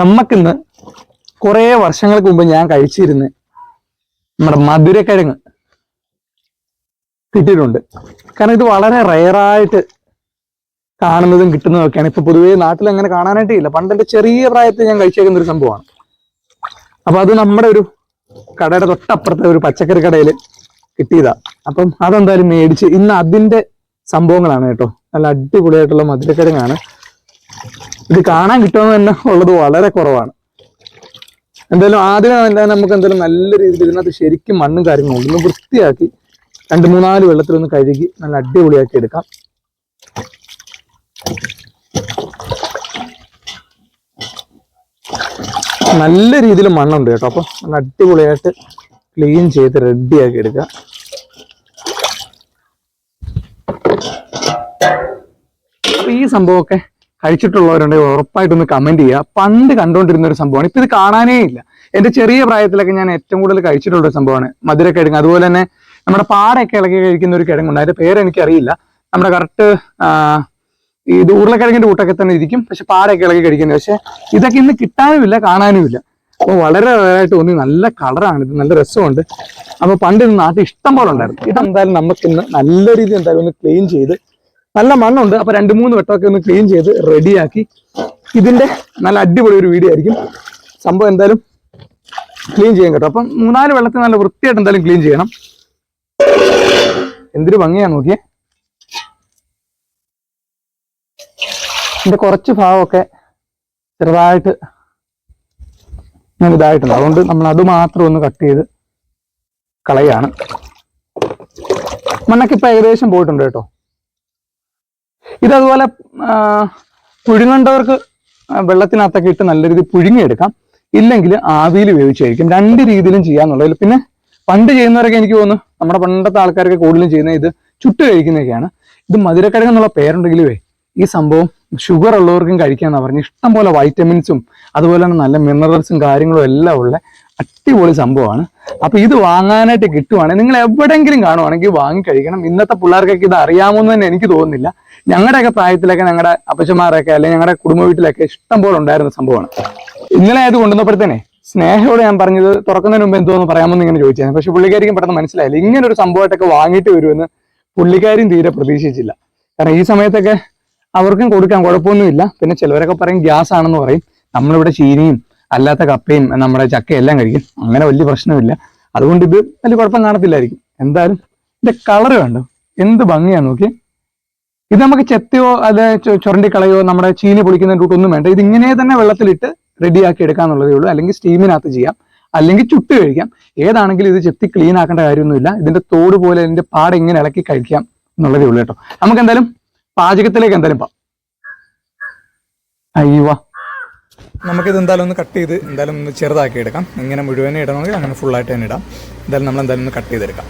നമുക്കിന്ന് കുറേ വർഷങ്ങൾക്ക് മുമ്പ് ഞാൻ കഴിച്ചിരുന്ന നമ്മുടെ മധുരക്കിഴങ്ങ് കിട്ടിയിട്ടുണ്ട്. കാരണം ഇത് വളരെ റയറായിട്ട് കാണുന്നതും കിട്ടുന്നതും ഒക്കെയാണ് ഇപ്പൊ പൊതുവേ നാട്ടിൽ അങ്ങനെ കാണാനായിട്ടേ ഇല്ല. പണ്ട് ചെറിയ പ്രായത്തിൽ ഞാൻ കഴിച്ചേക്കുന്ന ഒരു സംഭവമാണ്. അപ്പൊ അത് നമ്മുടെ ഒരു കടയുടെ തൊട്ടപ്പുറത്തെ ഒരു പച്ചക്കറി കടയിൽ കിട്ടിയതാ. അപ്പം അതെന്തായാലും മേടിച്ച് ഇന്ന് അതിന്റെ സംഭവങ്ങളാണ് കേട്ടോ. നല്ല അടിപൊളിയായിട്ടുള്ള മധുരക്കിഴങ്ങാണ്. ഇത് കാണാൻ കിട്ടുമെന്ന് തന്നെ ഉള്ളത് വളരെ കുറവാണ്. എന്തായാലും ആദ്യം തന്നെ നമുക്ക് എന്തായാലും നല്ല രീതിയിൽ ഇതിനകത്ത് ശരിക്കും മണ്ണും കാര്യങ്ങളും. ഒന്ന് വൃത്തിയാക്കി രണ്ട് മൂന്നാൽ വെള്ളത്തിലൊന്ന് കഴുകി നല്ല അടിപൊളിയാക്കി എടുക്കാം. നല്ല രീതിയിൽ മണ്ണുണ്ട് കേട്ടോ. അപ്പൊ നല്ല അടിപൊളിയായിട്ട് ക്ലീൻ ചെയ്ത് റെഡിയാക്കി എടുക്കാം അപ്പൊ ഈ സംഭവമൊക്കെ കഴിച്ചിട്ടുള്ളവരുണ്ടെങ്കിൽ ഉറപ്പായിട്ടൊന്ന് കമന്റ് ചെയ്യുക. പണ്ട് കണ്ടുകൊണ്ടിരുന്ന ഒരു സംഭവമാണ്. ഇപ്പൊ ഇത് കാണാനേ ഇല്ല. എന്റെ ചെറിയ പ്രായത്തിലൊക്കെ ഞാൻ ഏറ്റവും കൂടുതൽ കഴിച്ചിട്ടുള്ള ഒരു സംഭവമാണ്. മധുരക്കിഴങ്ങ് അതുപോലെ തന്നെ നമ്മുടെ പാടയൊക്കെ ഇളകി കഴിക്കുന്ന ഒരു കിഴങ്ങുണ്ട്. അതിന്റെ പേര് എനിക്കറിയില്ല. നമ്മുടെ കറക്റ്റ് ഇത് ഉരുളക്കിഴങ്ങിന്റെ കൂട്ടൊക്കെ തന്നെ ഇരിക്കും. പക്ഷെ പാടയൊക്കെ ഇളകി കഴിക്കുന്നത്. പക്ഷെ ഇതൊക്കെ ഇന്ന് കിട്ടാനുമില്ല കാണാനുമില്ല. അപ്പോൾ വളരെ റയറായിട്ട് തോന്നി. നല്ല കളറാണ് ഇത് നല്ല രസമുണ്ട്. അപ്പോൾ പണ്ട് ഇന്ന് നാട്ടിൽ ഇഷ്ടം പോലെ ഉണ്ടായിരുന്നു. ഇതെന്തായാലും നമുക്കിന്ന് നല്ല രീതിയിൽ എന്തായാലും ഒന്ന് ക്ലീൻ ചെയ്ത് നല്ല മണ്ണുണ്ട്. അപ്പൊ രണ്ട് മൂന്ന് വട്ടമൊക്കെ ഒന്ന് ക്ലീൻ ചെയ്ത് റെഡിയാക്കി ഇതിന്റെ നല്ല അടിപൊളി ഒരു വീഡിയോ ആയിരിക്കും. സംഭവം എന്തായാലും ക്ലീൻ ചെയ്യാൻ കേട്ടോ. അപ്പം മൂന്നാൽ വെള്ളത്തിൽ നല്ല വൃത്തിയായിട്ട് എന്തായാലും ക്ലീൻ ചെയ്യണം. എന്തൊരു ഭംഗിയാ നോക്കിയേ. എന്റെ കുറച്ച് ഭാഗമൊക്കെ ചെറുതായിട്ട് ഇതായിട്ടുണ്ട്. അതുകൊണ്ട് നമ്മൾ അത് മാത്രം ഒന്ന് കട്ട് ചെയ്ത് കളയാണ്. മണ്ണൊക്കെ ഇപ്പൊ ഏകദേശം പോയിട്ടുണ്ട് കേട്ടോ. ഇതതുപോലെ പുഴുങ്ങേണ്ടവർക്ക് വെള്ളത്തിനകത്തൊക്കെ ഇട്ട് നല്ല രീതിയിൽ പുഴുങ്ങിയെടുക്കാം. ഇല്ലെങ്കിൽ ആവിയിൽ വേവിച്ചായിരിക്കും രണ്ട് രീതിയിലും ചെയ്യാന്നുള്ളതിൽ പിന്നെ പണ്ട് ചെയ്യുന്നവരൊക്കെ എനിക്ക് തോന്നുന്നു നമ്മുടെ പണ്ടത്തെ ആൾക്കാരൊക്കെ കൂടുതലും ചെയ്യുന്ന ഇത് ചുട്ട് കഴിക്കുന്നതൊക്കെയാണ്. ഇത് മധുരക്കിഴങ്ങ് എന്നുള്ള പേരുണ്ടെങ്കിലുവേ ഈ സംഭവം ഷുഗർ ഉള്ളവർക്കും കഴിക്കാന്ന് പറഞ്ഞു ഇഷ്ടം പോലെ വൈറ്റമിൻസും അതുപോലെ തന്നെ നല്ല മിനറൽസും കാര്യങ്ങളും എല്ലാം ഉള്ള അടിപൊളി സംഭവമാണ്. അപ്പൊ ഇത് വാങ്ങാനായിട്ട് കിട്ടുവാണെങ്കിൽ നിങ്ങൾ എവിടെയെങ്കിലും കാണുവാണെങ്കിൽ വാങ്ങി കഴിക്കണം. ഇന്നത്തെ പിള്ളേർക്കൊക്കെ ഇത് അറിയാമെന്ന് തന്നെ എനിക്ക് തോന്നുന്നില്ല. ഞങ്ങളുടെയൊക്കെ പ്രായത്തിലൊക്കെ ഞങ്ങളുടെ അപ്പച്ചന്മാരൊക്കെ അല്ലെങ്കിൽ ഞങ്ങളുടെ കുടുംബ വീട്ടിലൊക്കെ ഇഷ്ടം പോലെ ഉണ്ടായിരുന്ന സംഭവമാണ്. ഇന്നലെ അത് കൊണ്ടുവന്നപ്പോഴത്തേനെ സ്നേഹയോട് ഞാൻ പറഞ്ഞത് തുറക്കുന്നതിന് മുമ്പ് എന്തോന്ന് പറയാമെന്ന് ഇങ്ങനെ ചോദിച്ചാൽ പക്ഷെ പുള്ളിക്കാരിക്കും പെട്ടെന്ന് മനസ്സിലായില്ല. ഇങ്ങനെ ഒരു സംഭവമായിട്ടൊക്കെ വാങ്ങിയിട്ട് വരുമെന്ന് പുള്ളിക്കാരും തീരെ പ്രതീക്ഷിച്ചില്ല. കാരണം ഈ സമയത്തൊക്കെ അവർക്കും കൊടുക്കാൻ കുഴപ്പമൊന്നുമില്ല. പിന്നെ ചിലവരൊക്കെ പറയും ഗ്യാസ് ആണെന്ന് പറയും. നമ്മളിവിടെ ചീനിയും അല്ലാത്ത കപ്പയും നമ്മുടെ ചക്കയും എല്ലാം കഴിക്കും. അങ്ങനെ വലിയ പ്രശ്നമില്ല. അതുകൊണ്ട് ഇത് വലിയ കുഴപ്പം കാണത്തില്ലായിരിക്കും. എന്തായാലും ഇതിന്റെ കളർ കണ്ടോ? എന്ത് ഭംഗിയാണ് നോക്കി ഇത് നമുക്ക് ചെത്തിയോ അത് ചു- ചുരണ്ടി കളയോ നമ്മുടെ ചീനി പൊളിക്കുന്ന കൂട്ടൊന്നും വേണ്ട. ഇത് ഇങ്ങനെ തന്നെ വെള്ളത്തിലിട്ട് റെഡിയാക്കി ഉള്ളതേ ഉള്ളൂ. അല്ലെങ്കിൽ സ്റ്റീമിനകത്ത് ചെയ്യാം. അല്ലെങ്കിൽ ചുട്ട് കഴിക്കാം. ഏതാണെങ്കിലും ഇത് ചെത്തി ക്ലീൻ ആക്കേണ്ട കാര്യമൊന്നുമില്ല. ഇതിന്റെ തോട് പോലെ ഇതിന്റെ പാട് ഇങ്ങനെ ഇളക്കി കഴിക്കാം എന്നുള്ളതേ ഉള്ളൂ കേട്ടോ. നമുക്ക് എന്തായാലും പാചകത്തിലേക്ക് എന്തായാലും പോവാം. അയ്യോ നമുക്കിത് എന്തായാലും ഒന്ന് കട്ട് ചെയ്ത് എന്തായാലും ഒന്ന് ചെറുതാക്കി എടുക്കാം. ഇങ്ങനെ മുഴുവനെ ഇടണമെങ്കിൽ അങ്ങനെ ഫുള്ളായിട്ട് തന്നെ ഇടാം. എന്തായാലും നമ്മൾ എന്തായാലും ഒന്ന് കട്ട് ചെയ്തെടുക്കാം.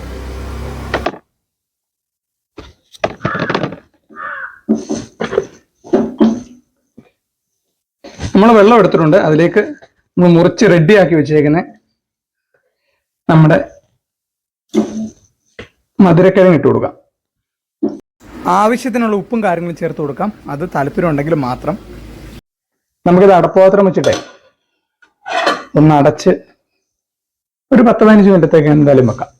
നമ്മൾ വെള്ളം എടുത്തിട്ടുണ്ട്. അതിലേക്ക് നമ്മൾ മുറിച്ച് റെഡിയാക്കി വെച്ചേക്കുന്ന നമ്മുടെ മധുരക്കിഴങ്ങ് ഇട്ട് കൊടുക്കാം. ആവശ്യത്തിനുള്ള ഉപ്പും കാര്യങ്ങളും ചേർത്ത് കൊടുക്കാം. അത് താല്പര്യം ഉണ്ടെങ്കിൽ മാത്രം നമുക്കിത് അടപ്പാത്രം വെച്ചിട്ടെ ഒന്ന് അടച്ച് ഒരു പത്ത് പതിനഞ്ച് മിനിറ്റത്തേക്ക് എന്തായാലും വെക്കാം.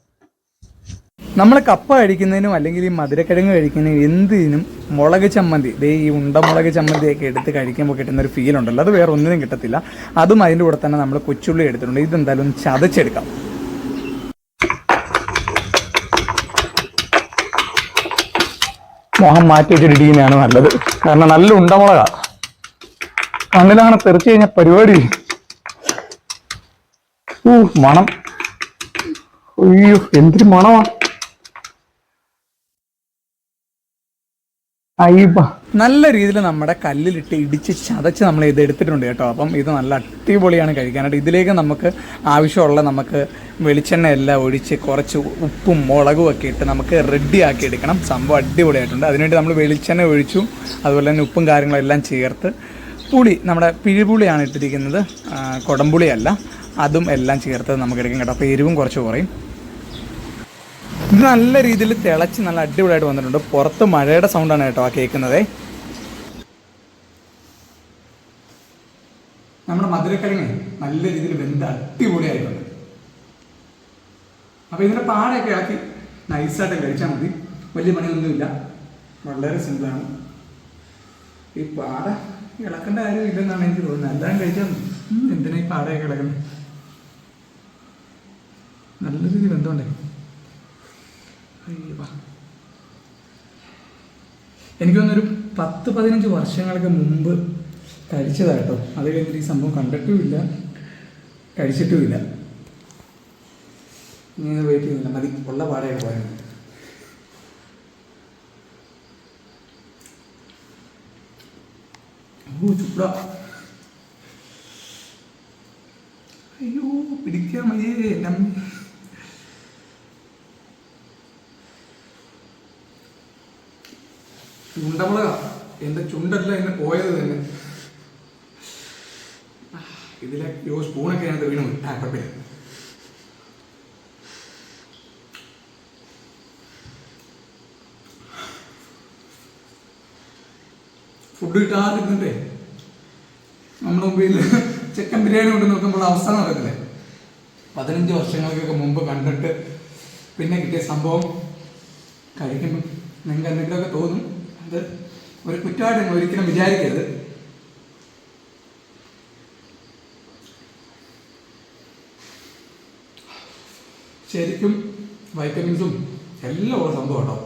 നമ്മൾ കപ്പ കഴിക്കുന്നതിനും അല്ലെങ്കിൽ ഈ മധുരക്കിഴങ്ങ് കഴിക്കുന്നതിനും എന്തിനും മുളക് ചമ്മന്തി ദേ ഈ ഉണ്ട മുളക് ചമ്മന്തിയൊക്കെ എടുത്ത് കഴിക്കുമ്പോൾ കിട്ടുന്ന ഒരു ഫീൽ ഉണ്ടല്ലോ. അത് വേറെ ഒന്നിനും കിട്ടത്തില്ല. അതും അതിന്റെ കൂടെ തന്നെ നമ്മൾ കൊച്ചുള്ളി എടുത്തിട്ടുണ്ട്. ഇതെന്തായാലും ഒന്ന് ചതച്ചെടുക്കാം. മോഹം മാറ്റി വെച്ചിട്ടിരിക്കുന്നതാണ് നല്ലത്. കാരണം നല്ല ഉണ്ടമുളകാ കണ്ണിലാണ് തെറിച്ചു കഴിഞ്ഞ പരിപാടി. ഊ മണം. അയ്യോ എന്തൊരു മണമാ. നല്ല രീതിയിൽ നമ്മുടെ കല്ലിലിട്ട് ഇടിച്ച് ചതച്ച് നമ്മൾ ഇത് എടുത്തിട്ടുണ്ട് കേട്ടോ. അപ്പം ഇത് നല്ല അടിപൊളിയാണ് കഴിക്കാനായിട്ട്. ഇതിലേക്ക് നമുക്ക് ആവശ്യമുള്ള നമുക്ക് വെളിച്ചെണ്ണ എല്ലാം ഒഴിച്ച് കുറച്ച് ഉപ്പും മുളകും ഒക്കെ ഇട്ട് നമുക്ക് റെഡിയാക്കി എടുക്കണം. സംഭവം അടിപൊളിയായിട്ടുണ്ട്. അതിനുവേണ്ടി നമ്മൾ വെളിച്ചെണ്ണ ഒഴിച്ചു. അതുപോലെ തന്നെ ഉപ്പും കാര്യങ്ങളും എല്ലാം ചേർത്ത് പുളി നമ്മുടെ പിഴിപുളിയാണ് ഇട്ടിരിക്കുന്നത്. കുടംപുളിയല്ല. അതും എല്ലാം ചേർത്ത് നമുക്ക് എടുക്കും കേട്ടോ. അപ്പോൾ എരിവും കുറച്ച് കുറയും. ഇത് നല്ല രീതിയിൽ തിളച്ച് നല്ല അടിപൊളിയായിട്ട് വന്നിട്ടുണ്ട്. പുറത്ത് മഴയുടെ സൗണ്ടാണ് കേട്ടോ ആ കേൾക്കുന്നത്. നമ്മുടെ മധുരക്കിഴങ്ങ് നല്ല രീതിയിൽ വെന്ത് അടിപൊളിയായിട്ടുണ്ട്. അപ്പോൾ ഇതിന്റെ പാടയൊക്കെ ആക്കി നൈസായിട്ട് കഴിച്ചാൽ മതി. വലിയ പണിയൊന്നുമില്ല. വളരെ സിമ്പിളാണ് ഈ പാട ഇളക്കേണ്ട കാര്യം ഇല്ലെന്നാണ് എനിക്ക് തോന്നുന്നത്. എല്ലാം കഴിച്ചാൽ എന്തിനാ ഈ പാടയെ കിടക്കുന്നത് നല്ല രീതിയിൽ ബന്ധമുണ്ടേ. അയ്യോ എനിക്ക് തോന്നുന്നൊരു പത്ത് പതിനഞ്ച് വർഷങ്ങൾക്ക് മുമ്പ് കഴിച്ചതാട്ടോ. അത് കഴിഞ്ഞിട്ട് ഈ സംഭവം കണ്ടിട്ടുമില്ല. കഴിച്ചിട്ടുമില്ല. ഇനി വെയിറ്റ് ചെയ്യുന്നില്ല. മതി. ഉള്ള പാടയൊക്കെ പോയാൽ ചൂടാ അയ്യോ പിടിക്കാൻ അമ്മ ചുണ്ടമുളക. എന്റെ ചുണ്ടല്ല എന്നെ പോയത് തന്നെ. ഇതിലെ യോ സ്പൂണൊക്കെ ഞാൻ വീണു പോയി. ഫുഡ് കിട്ടാതിരുന്നിട്ടേ. നമ്മുടെ മുമ്പിൽ ചിക്കൻ ബിരിയാണി കൊണ്ട് നോക്കുമ്പോൾ അവസ്ഥ നടക്കില്ലേ പതിനഞ്ച് വർഷങ്ങൾക്കൊക്കെ മുമ്പ് കണ്ടിട്ട് പിന്നെ കിട്ടിയ സംഭവം കഴിക്കുമ്പോൾ നിങ്ങൾക്ക് എന്തെങ്കിലുമൊക്കെ തോന്നും. അത് ഒരു കുറ്റമായിട്ട് നിങ്ങൾ ഒരിക്കലും വിചാരിക്കരുത്. ശരിക്കും വൈറ്റമിൻസും എല്ലാം ഉള്ള സംഭവം കേട്ടോ.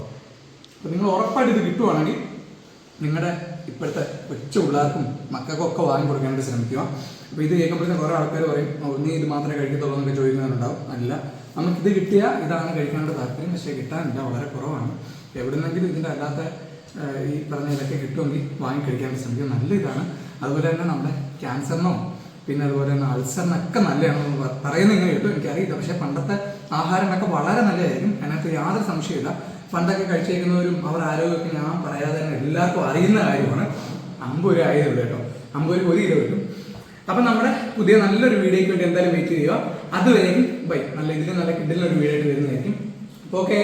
അപ്പോൾ നിങ്ങൾ ഉറപ്പായിട്ട് ഇത് കിട്ടുവാണെങ്കിൽ നിങ്ങളുടെ ഇപ്പോഴത്തെ കൊച്ചു പിള്ളേർക്കും മക്കൾക്കൊക്കെ വാങ്ങി കൊടുക്കാനായിട്ട് ശ്രമിക്കുക. അപ്പോൾ ഇത് കേൾക്കുമ്പോഴത്തേക്കും കുറേ ആൾക്കാർ പറയും "ഓ, നീ ഇത് മാത്രമേ കഴിക്കത്തുള്ളൂ എന്നൊക്കെ ചോദിക്കുന്നവരുണ്ടാവും അല്ല നമുക്കിത് കിട്ടിയാൽ ഇതാണ് കഴിക്കാനുള്ള താല്പര്യം പക്ഷേ കിട്ടാനില്ല വളരെ കുറവാണ്. എവിടുന്നെങ്കിലും ഇതിന്റെ അല്ലാത്ത ഈ പറഞ്ഞ ഇതൊക്കെ കിട്ടുമെങ്കിൽ വാങ്ങി കഴിക്കാനായിട്ട് ശ്രമിക്കുക. നല്ല ഇതാണ്. അതുപോലെ തന്നെ നമ്മുടെ ക്യാൻസറിനോ പിന്നെ അതുപോലെ തന്നെ അൾസറിനൊക്കെ നല്ലതാണെന്ന് പറയുന്നത് ഇങ്ങനെ കേട്ടു. എനിക്കറിയില്ല. പക്ഷേ പണ്ടത്തെ ആഹാരങ്ങളൊക്കെ വളരെ നല്ലതായിരിക്കും. അതിനകത്ത് യാതൊരു സംശയമില്ല പണ്ടൊക്കെ കഴിച്ചേക്കുന്നവരും അവർ ആരോഗ്യമൊക്കെ ഞാൻ പറയാതെ തന്നെ എല്ലാവർക്കും അറിയുന്ന കാര്യമാണ്. അമ്പത് രൂപ ആയതേ കേട്ടോ. അമ്പത് രൂപ ഒരു കിലോ കിട്ടും. അപ്പം നമ്മുടെ പുതിയ നല്ലൊരു വീഡിയോയ്ക്ക് വേണ്ടി എന്തായാലും വെയിറ്റ് ചെയ്യുക. അതുവരെയും ബൈ നല്ല ഇതിൽ നല്ല കിഡിലൊരു വീഡിയോ ആയിട്ട് വരുന്നതായിരിക്കും. ഓക്കെ